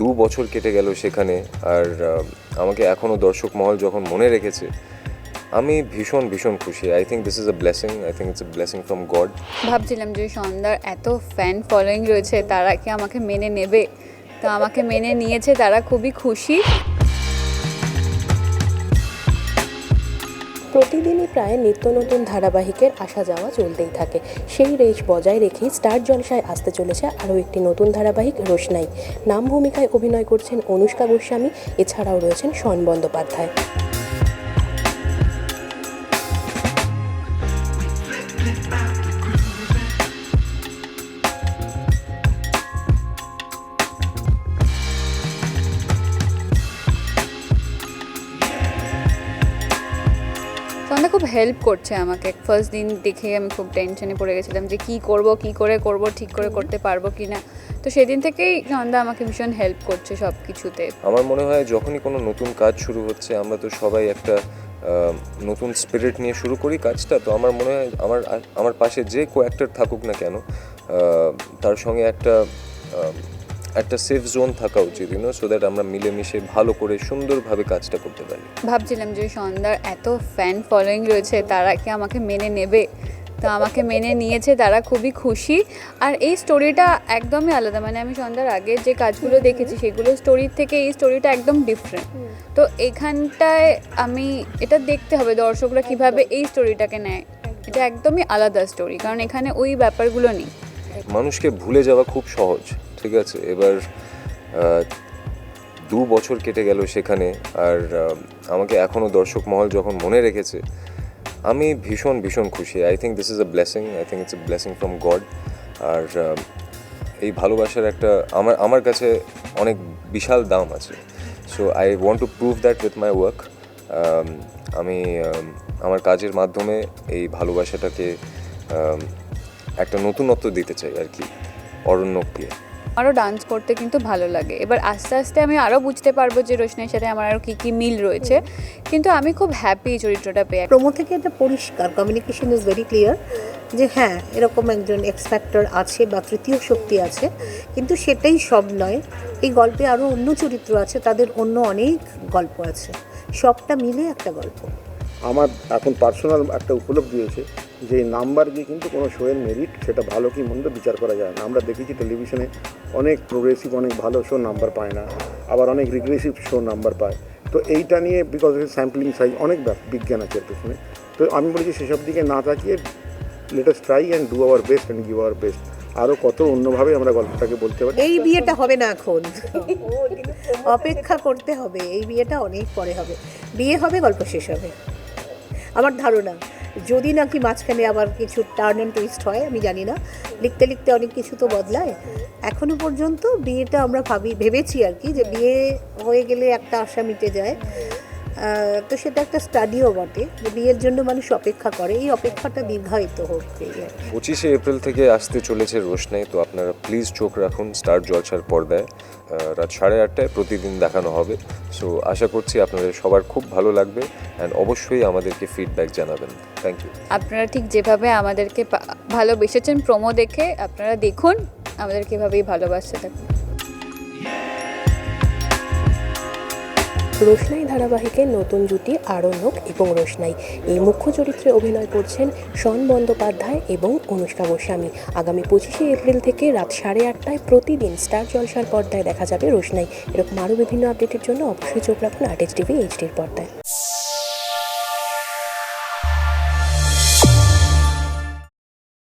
দু বছর কেটে গেল সেখানে, আর আমাকে এখনও দর্শক মহল যখন মনে রেখেছে, আমি ভীষণ ভীষণ খুশি। I think this is a blessing I think it's a blessing from God ভাবছিলাম যে সন্ধ্যার এত ফ্যান ফলোয়িং রয়েছে, তারা কি আমাকে মেনে নেবে? তো আমাকে মেনে নিয়েছে তারা, খুবই খুশি। প্রতিদিনই প্রায় নিত্য নতুন ধারাবাহিকের আসা যাওয়া চলতেই থাকে। সেই রেশ বজায় রেখেই স্টার জলসায় আসতে চলেছে আরও একটি নতুন ধারাবাহিক রোশনাই। নাম ভূমিকায় অভিনয় করছেন অনুষ্কা গোস্বামী, এছাড়াও রয়েছেন শন বন্দ্যোপাধ্যায়। সন্ধ্যা খুব হেল্প করছে আমাকে। ফার্স্ট দিন দেখে আমি খুব টেনশনে পড়ে গেছিলাম যে কি করব কি করে করব ঠিক করে করতে পারব কি না। তো সেদিন থেকেই সন্ধ্যা আমাকে ভীষণ হেল্প করছে সব কিছুতে আমার মনে হয় যখনই কোনো নতুন কাজ শুরু হচ্ছে আমরা তো সবাই একটা নতুন স্পিরিট নিয়ে শুরু করি কাজটা। তো আমার মনে হয় আমার আমার পাশে যে কো অ্যাক্টর থাকুক না কেন তার সঙ্গে একটা একটা সেফ জোন থাকা উচিত ইউনো সো দ্যাট আমরা মিলেমিশে ভালো করে সুন্দরভাবে কাজটা করতে পারি। ভাবছিলাম যে সন্ধ্যার এত ফ্যান ফলোয়িং রয়েছে তারা কি আমাকে মেনে নেবে? তো আমাকে মেনে নিয়েছে তারা খুবই খুশি। আর এই স্টোরিটা একদমই আলাদা মানে আমি সন্ধ্যার আগে যে কাজগুলো দেখেছি সেগুলো স্টোরির থেকে এই স্টোরিটা একদম ডিফারেন্ট তো এখানটায় আমি এটা দেখতে হবে দর্শকরা কীভাবে এই স্টোরিটাকে নেয়। এটা একদমই আলাদা স্টোরি কারণ এখানে ওই ব্যাপারগুলো নেই। মানুষকে ভুলে যাওয়া খুব সহজ। ঠিক আছে, এবার দু বছর কেটে গেল সেখানে, আর আমাকে এখনও দর্শক মহল যখন মনে রেখেছে, আমি ভীষণ ভীষণ খুশি। I think this is a blessing I think it's a blessing from God আর এই ভালোবাসার একটা, আমার আমার কাছে অনেক বিশাল দাম আছে। So I want to prove that with my work আমি আমার কাজের মাধ্যমে এই ভালোবাসাটাকে একটা নতুনত্ব দিতে চাই আর কি, অরণ্যকে আমারও ডান্স করতে কিন্তু ভালো লাগে। এবার আস্তে আস্তে আমি আরও বুঝতে পারব যে রোশনের সাথে আমার আরও কী কী মিল রয়েছে। কিন্তু আমি খুব হ্যাপি চরিত্রটা পেয়ে প্রমো থেকে এটা পরিষ্কার কমিউনিকেশন ইজ ভেরি ক্লিয়ার যে হ্যাঁ এরকম একজন এক্সপ্যাক্টর আছে বা তৃতীয় শক্তি আছে কিন্তু সেটাই সব নয়। এই গল্পে আরও অন্য চরিত্র আছে তাদের অন্য অনেক গল্প আছে। সবটা মিলে একটা গল্প। আমার এখন পার্সোনাল একটা উপলব্ধি হয়েছে। যে নাম্বার দিয়ে কিন্তু কোনো শোয়ের মেরিট সেটা ভালো কি মন্দ বিচার করা যায় না। আমরা দেখেছি টেলিভিশনে অনেক প্রোগ্রেসিভ অনেক ভালো শো নাম্বার পায় না, আবার অনেক রিগ্রেসিভ শো নাম্বার পায়। তো এইটা নিয়ে বিকজ অফ স্যাম্পলিং সাইজ অনেক বিজ্ঞান আছে এর পেছনে। তো আমি বলেছি সেসব দিকে না তাকিয়ে let's try and do our best and give our best আরও কত অন্যভাবে আমরা গল্পটাকে বলতে পারি। এই বিয়েটা হবে না এখন। অপেক্ষা করতে হবে। এই বিয়েটা অনেক পরে হবে। বিয়ে হবে, গল্প শেষ হবে। আমার ধারণা। যদি নাকি মাঝখানে আবার কিছু টার্ন অ্যান্ড টুইস্ট হয়, আমি জানি না। লিখতে লিখতে অনেক কিছু তো বদলায়। এখনও পর্যন্ত বিয়েটা আমরা ভাবি, ভেবেছি আর কি যে বিয়ে হয়ে গেলে একটা আশা মিটে যায়। তো সেটা একটা স্টাডিও বটে। যে বিয়ের জন্য মানুষ অপেক্ষা করে এই অপেক্ষাটা দীর্ঘায়িত হোক। পঁচিশে এপ্রিল থেকে আসতে চলেছে রোশনাই তো আপনারা প্লিজ চোখ রাখুন স্টার জলসার পর্দায়। রাত সাড়ে আটটায় প্রতিদিন দেখানো হবে। সো আশা করছি আপনাদের সবার খুব ভালো লাগবে অ্যান্ড অবশ্যই আমাদেরকে ফিডব্যাক জানাবেন। থ্যাংক ইউ আপনারা ঠিক যেভাবে আমাদেরকে পা- ভালোবেসেছেন প্রোমো দেখে আপনারা দেখুন আমাদেরকে এভাবেই ভালোবাসতে থাকুন। রোশনাই ধারাবাহিকে নতুন জুটি, আরণ্যক এবং রোশনাই। এই মুখ্য চরিত্রে অভিনয় করছেন শন বন্দ্যোপাধ্যায় এবং অনুষ্কা গোস্বামী। আগামী পঁচিশে এপ্রিল থেকে রাত সাড়ে আটটায় প্রতিদিন স্টার জলসার পর্দায় দেখা যাবে রোশনাই। এরকম আরও বিভিন্ন আপডেটের জন্য অবশ্যই চোখ রাখুন আর্টিস্ট টিভি এইচডির পর্দায়।